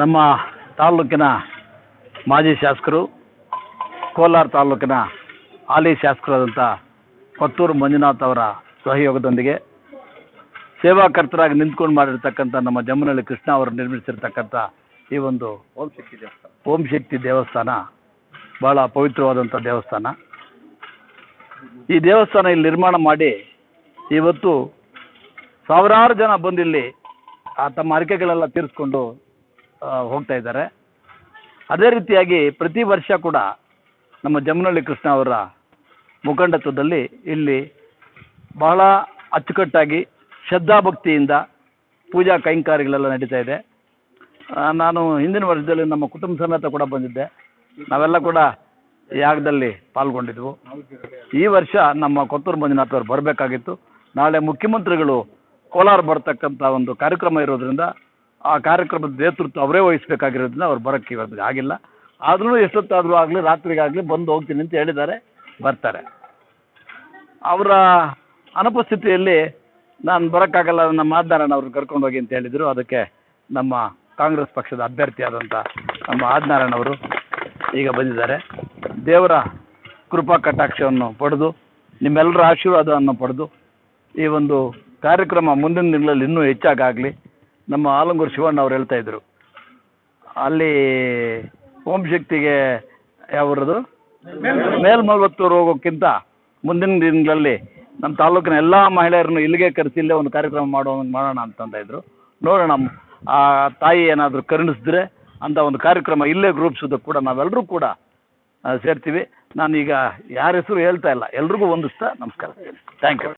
ನಮ್ಮ ತಾಲೂಕಿನ ಮಾಜಿ ಶಾಸಕರು, ಕೋಲಾರ ತಾಲೂಕಿನ ಹಾಲಿ ಶಾಸಕರಾದಂಥ ಕೊತ್ತೂರು ಮಂಜುನಾಥ್ ಅವರ ಸಹಯೋಗದೊಂದಿಗೆ ಸೇವಾಕರ್ತರಾಗಿ ನಿಂತ್ಕೊಂಡು ಮಾಡಿರ್ತಕ್ಕಂಥ ನಮ್ಮ ಜಮ್ಮನಹಳ್ಳಿ ಕೃಷ್ಣ ಅವರು ನಿರ್ಮಿಸಿರ್ತಕ್ಕಂಥ ಈ ಒಂದು ಓಂ ಶಕ್ತಿ ದೇವಸ್ಥಾನ ಓಂ ಶಕ್ತಿ ದೇವಸ್ಥಾನ ಭಾಳ ಪವಿತ್ರವಾದಂಥ ದೇವಸ್ಥಾನ. ಈ ದೇವಸ್ಥಾನ ಇಲ್ಲಿ ನಿರ್ಮಾಣ ಮಾಡಿ ಇವತ್ತು ಸಾವಿರಾರು ಜನ ಬಂದಿಲ್ಲಿ ಆ ತಮ್ಮ ಅರಿಕೆಗಳೆಲ್ಲ ತೀರಿಸ್ಕೊಂಡು ಹೋಗ್ತಾ ಇದ್ದಾರೆ. ಅದೇ ರೀತಿಯಾಗಿ ಪ್ರತಿ ವರ್ಷ ಕೂಡ ನಮ್ಮ ಜಮ್ಮನಹಳ್ಳಿ ಕೃಷ್ಣ ಅವರ ಮುಖಂಡತ್ವದಲ್ಲಿ ಇಲ್ಲಿ ಬಹಳ ಅಚ್ಚುಕಟ್ಟಾಗಿ ಶ್ರದ್ಧಾಭಕ್ತಿಯಿಂದ ಪೂಜಾ ಕೈಂಕಾರ್ಯಗಳೆಲ್ಲ ನಡೀತಾ ಇದೆ. ನಾನು ಹಿಂದಿನ ವರ್ಷದಲ್ಲಿ ನಮ್ಮ ಕುಟುಂಬ ಸಮೇತ ಕೂಡ ಬಂದಿದ್ದೆ. ನಾವೆಲ್ಲ ಕೂಡ ಯಾಗದಲ್ಲಿ ಪಾಲ್ಗೊಂಡಿದ್ವು. ಈ ವರ್ಷ ನಮ್ಮ ಕೊತ್ತೂರು ಮಂಜುನಾಥ್ ಅವರು ಬರಬೇಕಾಗಿತ್ತು. ನಾಳೆ ಮುಖ್ಯಮಂತ್ರಿಗಳು ಕೋಲಾರ ಬರ್ತಕ್ಕಂಥ ಒಂದು ಕಾರ್ಯಕ್ರಮ ಇರೋದ್ರಿಂದ ಆ ಕಾರ್ಯಕ್ರಮದ ನೇತೃತ್ವ ಅವರೇ ವಹಿಸಬೇಕಾಗಿರೋದ್ರಿಂದ ಅವ್ರು ಬರೋಕ್ಕೆ ಇವತ್ತು ಆಗಿಲ್ಲ. ಆದ್ರೂ ಎಷ್ಟೊತ್ತಾದರೂ ಆಗಲಿ, ರಾತ್ರಿಗಾಗಲಿ ಬಂದು ಹೋಗ್ತೀನಿ ಅಂತ ಹೇಳಿದ್ದಾರೆ, ಬರ್ತಾರೆ. ಅವರ ಅನುಪಸ್ಥಿತಿಯಲ್ಲಿ ನಾನು ಬರೋಕ್ಕಾಗಲ್ಲ ನಮ್ಮ ಮಾದನಾರಾಯಣ ಅವ್ರನ್ನ ಕರ್ಕೊಂಡು ಹೋಗಿ ಅಂತ ಹೇಳಿದರು. ಅದಕ್ಕೆ ನಮ್ಮ ಕಾಂಗ್ರೆಸ್ ಪಕ್ಷದ ಅಭ್ಯರ್ಥಿಯಾದಂಥ ನಮ್ಮ ಆದ್ನಾರಾಯಣ ಅವರು ಈಗ ಬಂದಿದ್ದಾರೆ. ದೇವರ ಕೃಪಾ ಕಟಾಕ್ಷವನ್ನು ಪಡೆದು, ನಿಮ್ಮೆಲ್ಲರ ಆಶೀರ್ವಾದವನ್ನು ಪಡೆದು ಈ ಒಂದು ಕಾರ್ಯಕ್ರಮ ಮುಂದಿನ ದಿನಗಳಲ್ಲಿ ಇನ್ನೂ ಹೆಚ್ಚಾಗಲಿ ನಮ್ಮ ಆಲಂಗೂರು ಶಿವಣ್ಣ ಅವ್ರು ಹೇಳ್ತಾ ಇದ್ರು. ಅಲ್ಲಿ ಓಂ ಶಕ್ತಿಗೆ ಯಾವ್ರದು? ಮೇಲ್ಮಲ್ವತ್ತೂರು ಹೋಗೋಕ್ಕಿಂತ ಮುಂದಿನ ದಿನಗಳಲ್ಲಿ ನಮ್ಮ ತಾಲೂಕಿನ ಎಲ್ಲ ಮಹಿಳೆಯರನ್ನು ಇಲ್ಲಿಗೆ ಕರೆಸಿ ಇಲ್ಲೇ ಒಂದು ಕಾರ್ಯಕ್ರಮ ಮಾಡೋ ಮಾಡೋಣ ಅಂತಂತ ಇದ್ರು. ನೋಡೋಣ, ಆ ತಾಯಿ ಏನಾದರೂ ಕರುಣಿಸಿದ್ರೆ ಅಂತ ಒಂದು ಕಾರ್ಯಕ್ರಮ ಇಲ್ಲೇ ರೂಪಿಸೋದಕ್ಕೆ ಕೂಡ ನಾವೆಲ್ಲರೂ ಕೂಡ ಸೇರ್ತೀವಿ. ನಾನೀಗ ಯಾರ ಹೆಸರು ಹೇಳ್ತಾ ಇಲ್ಲ. ಎಲ್ರಿಗೂ ಒಂದಿಸ್ತಾ ನಮಸ್ಕಾರ. Thank you